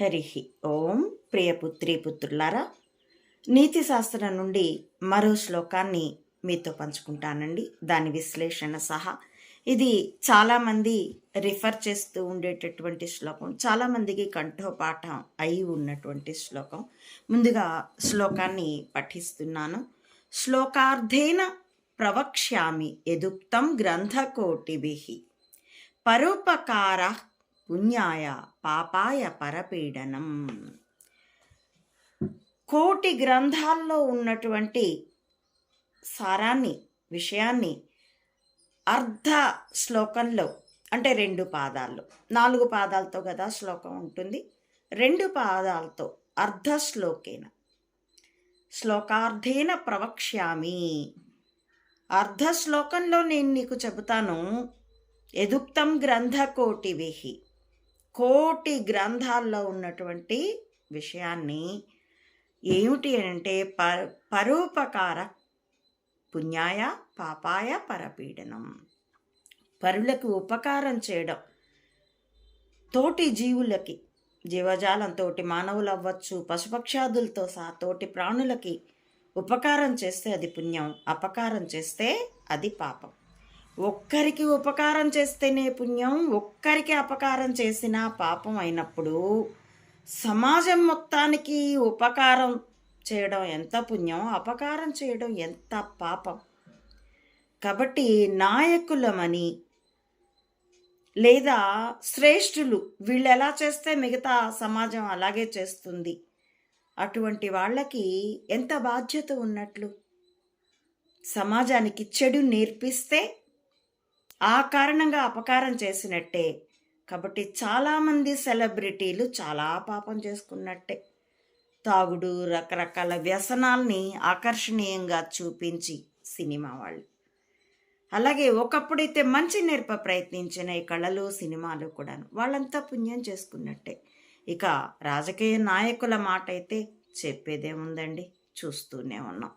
హరి. ఓం ప్రియపుత్రి పుత్రులారా నీతి శాస్త్రం నుండి మరో శ్లోకాన్ని మీతో పంచుకుంటానండి. దాని విశ్లేషణ సహా. ఇది చాలామంది రిఫర్ చేస్తూ ఉండేటటువంటి శ్లోకం. చాలామందికి కంఠోపాఠం అయి ఉన్నటువంటి శ్లోకం. ముందుగా శ్లోకాన్ని పఠిస్తున్నాను. శ్లోకార్థేన ప్రవక్ష్యామి ఎదుక్తం గ్రంథకోటిభి. పరోపకార పుణ్యాయ పాపాయ పరపీడనం. కోటి గ్రంథాల్లో ఉన్నటువంటి సారాన్ని విషయాన్ని అర్ధ శ్లోకంలో అంటే రెండు పాదాల్లో నాలుగు పాదాలతో కదా శ్లోకం ఉంటుంది. రెండు పాదాలతో అర్ధ శ్లోకేన. శ్లోకార్థేన ప్రవక్ష్యామి. అర్ధ శ్లోకంలో నేను నీకు చెబుతాను ఎదుక్తం గ్రంథ కోటివిహి కోటి గ్రంథాల్లో ఉన్నటువంటి విషయాన్ని ఏమిటి అంటే ప పరోపకార పుణ్యాయ పాపాయ పరపీడనం. పరులకు ఉపకారం చేయడం. తోటి జీవులకి జీవజాలం తోటి మానవులు అవ్వచ్చు పశుపక్షాదులతో సహా తోటి ప్రాణులకి ఉపకారం చేస్తే అది పుణ్యం అపకారం చేస్తే అది పాపం. ఒక్కరికి ఉపకారం చేస్తేనే పుణ్యం ఒక్కరికి అపకారం చేసినా పాపం అయినప్పుడు సమాజం మొత్తానికి ఉపకారం చేయడం ఎంత పుణ్యం అపకారం చేయడం ఎంత పాపం. కాబట్టి నాయకులమని లేదా శ్రేష్ఠులు వీళ్ళు ఎలా చేస్తే మిగతా సమాజం అలాగే చేస్తుంది? అటువంటి వాళ్ళకి ఎంత బాధ్యత ఉన్నట్లు? సమాజానికి చెడు నేర్పిస్తే ఆ కారణంగా అపకారం చేసినట్టే. కాబట్టి చాలామంది సెలబ్రిటీలు చాలా పాపం చేసుకున్నట్టే. తాగుడు రకరకాల వ్యసనాల్ని ఆకర్షణీయంగా చూపించి సినిమా వాళ్ళు. అలాగే ఒకప్పుడైతే మంచి నేర్ప ప్రయత్నించిన ఈ కళలు సినిమాలు కూడా వాళ్ళంతా పుణ్యం చేసుకున్నట్టే. ఇక రాజకీయ నాయకుల మాట అయితే చెప్పేదేముందండి? చూస్తూనే ఉన్నాం.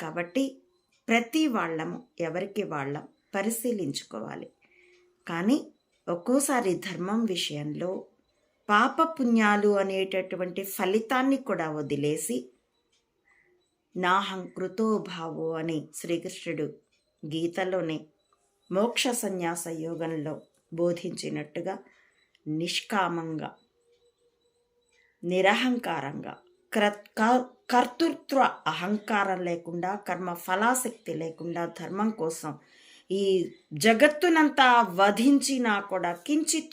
కాబట్టి ప్రతి వాళ్ళము ఎవరికి వాళ్ళం పరిశీలించుకోవాలి. కానీ ఒక్కోసారి ధర్మం విషయంలో పాపపుణ్యాలు అనేటటువంటి ఫలితాన్ని కూడా వదిలేసి నాహం భావో అని శ్రీకృష్ణుడు గీతలోనే మోక్ష సన్యాస యోగంలో బోధించినట్టుగా నిష్కామంగా నిరహంకారంగా కర్తృత్వ అహంకారం లేకుండా కర్మ ఫలాశక్తి లేకుండా ధర్మం కోసం ఈ జగత్తునంతా వధించినా కూడా కించిత్తు